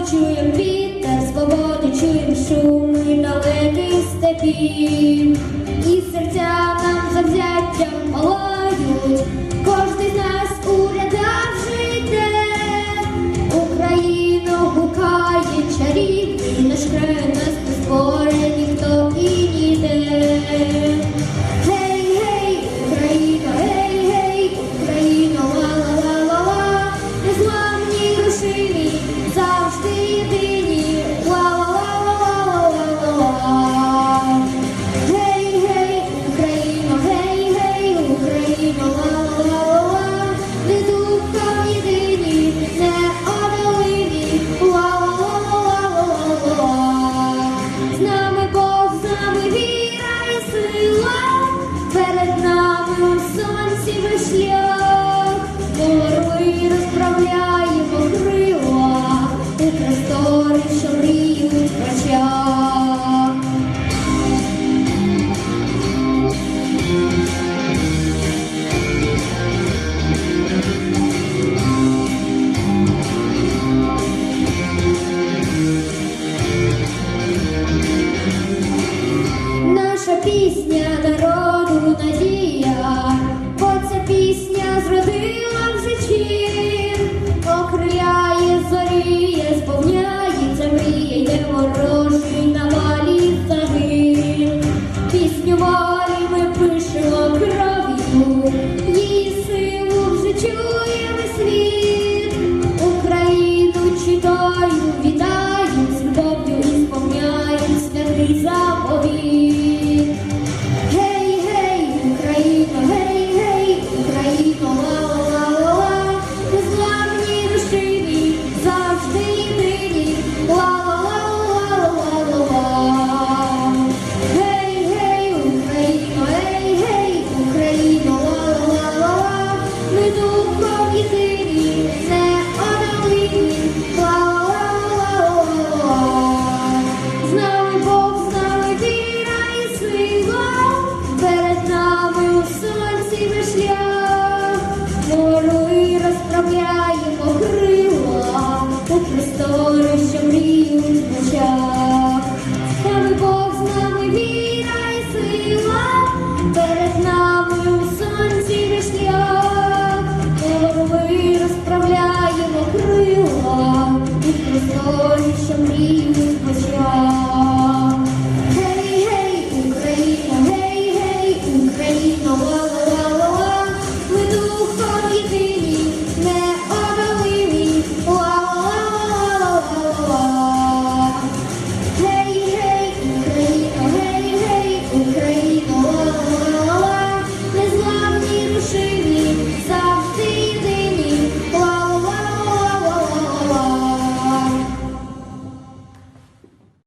свободи чуєм вітер, свободи чуєм шум і далеких степів, і серця нам завзяттям палають, кожний з нас у рядах жиде, Україну гукає чарівний наш крен. гори, що мріють очам. покрила, у престолу, що мріють в очах. Та Бог з нами віра і сила перед нами.